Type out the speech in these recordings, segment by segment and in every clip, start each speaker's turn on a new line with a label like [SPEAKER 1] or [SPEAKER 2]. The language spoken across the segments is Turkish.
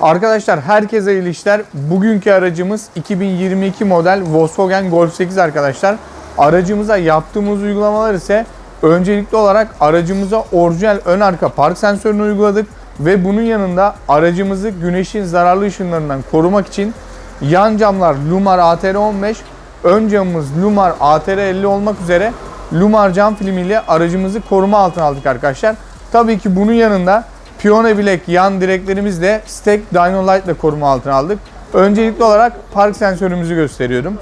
[SPEAKER 1] Arkadaşlar herkese iyi işler. Bugünkü aracımız 2022 model Volkswagen Golf 8 arkadaşlar. Aracımıza yaptığımız uygulamalar ise öncelikli olarak aracımıza orijinal ön arka park sensörünü uyguladık ve bunun yanında aracımızı güneşin zararlı ışınlarından korumak için yan camlar Lumar ATR15, ön camımız Lumar ATR50 olmak üzere Lumar cam filmiyle aracımızı koruma altına aldık arkadaşlar. Tabii ki bunun yanında Piyone bilek yan direklerimizle Stack Dino Light ile koruma altına aldık. Öncelikli olarak park sensörümüzü gösteriyorum.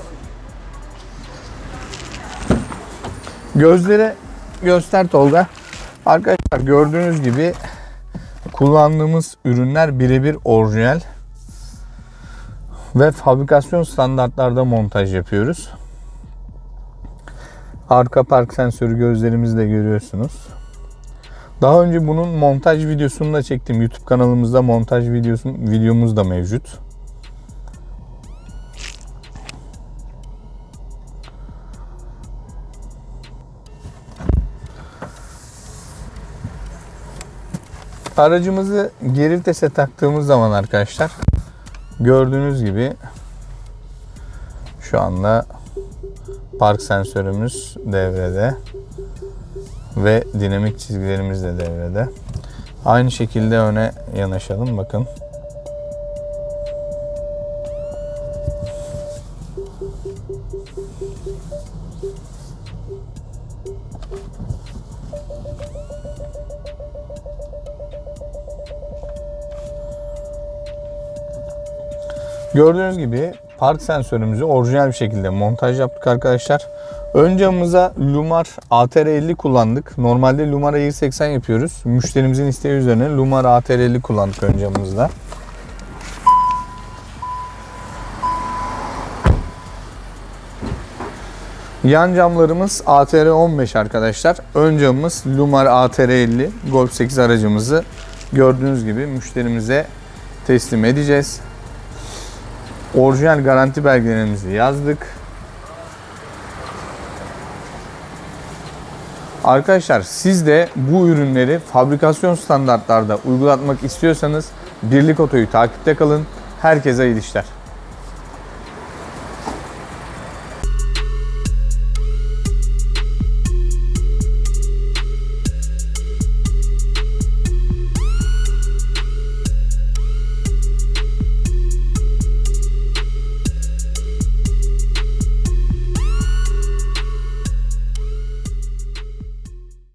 [SPEAKER 1] Gözlere göster Tolga. Arkadaşlar gördüğünüz gibi kullandığımız ürünler birebir orijinal ve fabrikasyon standartlarda montaj yapıyoruz. Arka park sensörü gözlerimizi de görüyorsunuz. Daha önce bunun montaj videosunu da çektim. YouTube kanalımızda montaj videosu, videomuz da mevcut. Aracımızı geri vitese taktığımız zaman arkadaşlar gördüğünüz gibi şu anda park sensörümüz devrede ve dinamik çizgilerimiz de devrede. Aynı şekilde öne yanaşalım bakın. Gördüğünüz gibi park sensörümüzü orijinal bir şekilde montaj yaptık arkadaşlar. Ön camımıza Lumar ATR50 kullandık. Normalde Lumar Air80 yapıyoruz. Müşterimizin isteği üzerine Lumar ATR50 kullandık ön camımızda. Yan camlarımız ATR15 arkadaşlar. Ön camımız Lumar ATR50 Golf 8 aracımızı gördüğünüz gibi müşterimize teslim edeceğiz. Orijinal garanti belgelerimizi yazdık. Arkadaşlar siz de bu ürünleri fabrikasyon standartlarda uygulatmak istiyorsanız Birlik Oto'yu takipte kalın. Herkese iyi işler.